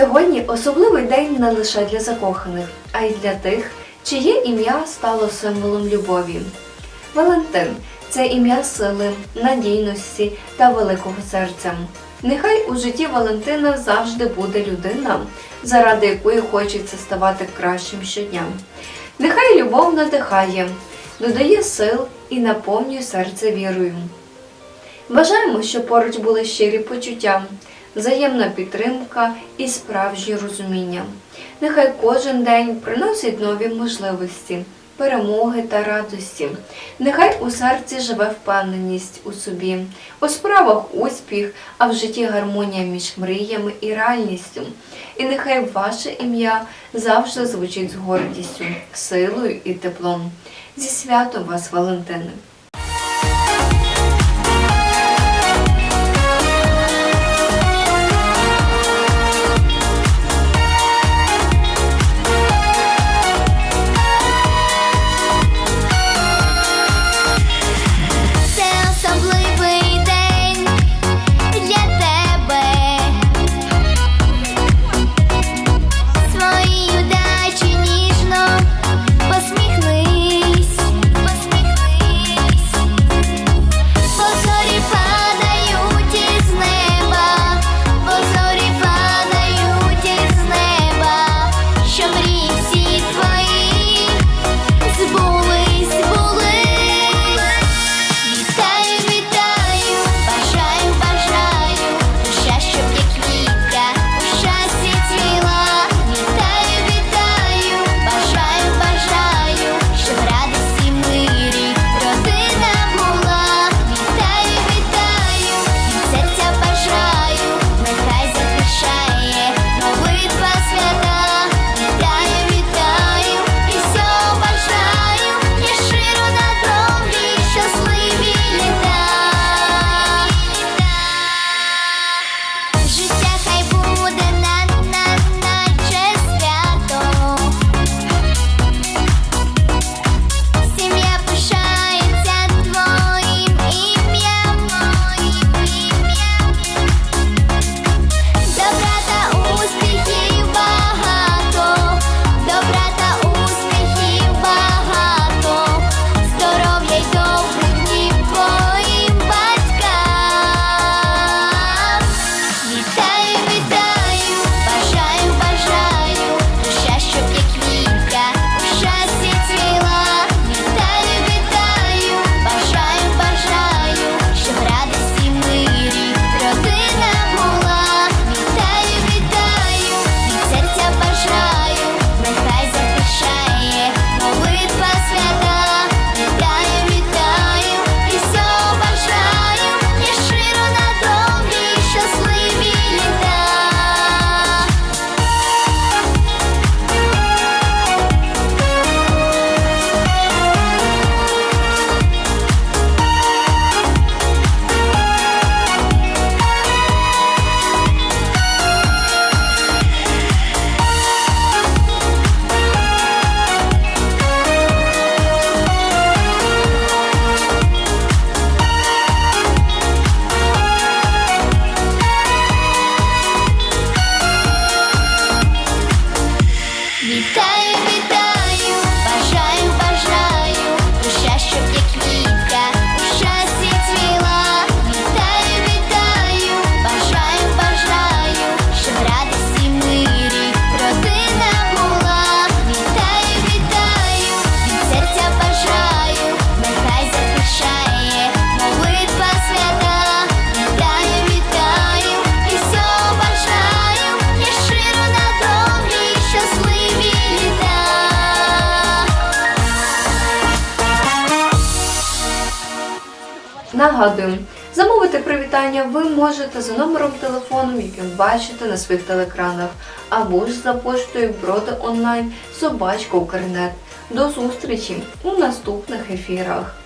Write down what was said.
Сьогодні особливий день не лише для закоханих, а й для тих, чиє ім'я стало символом любові. Валентин це ім'я сили, надійності та великого серця. Нехай у житті Валентина завжди буде людина, заради якої хочеться ставати кращим щодня. Нехай любов надихає, додає сил і наповнює серце вірою. Бажаємо, щоб поруч були щирі почуття, взаємна підтримка і справжнє розуміння. Нехай кожен день приносить нові можливості, перемоги та радості. Нехай у серці живе впевненість у собі, у справах успіх, а в житті гармонія між мріями і реальністю. І нехай ваше ім'я завжди звучить з гордістю, силою і теплом. Зі святом вас, Валентини! Нагадую, замовити привітання ви можете за номером телефону, який бачите на своїх телекранах, або ж за поштою броди онлайн собачка Укрнет. До зустрічі у наступних ефірах.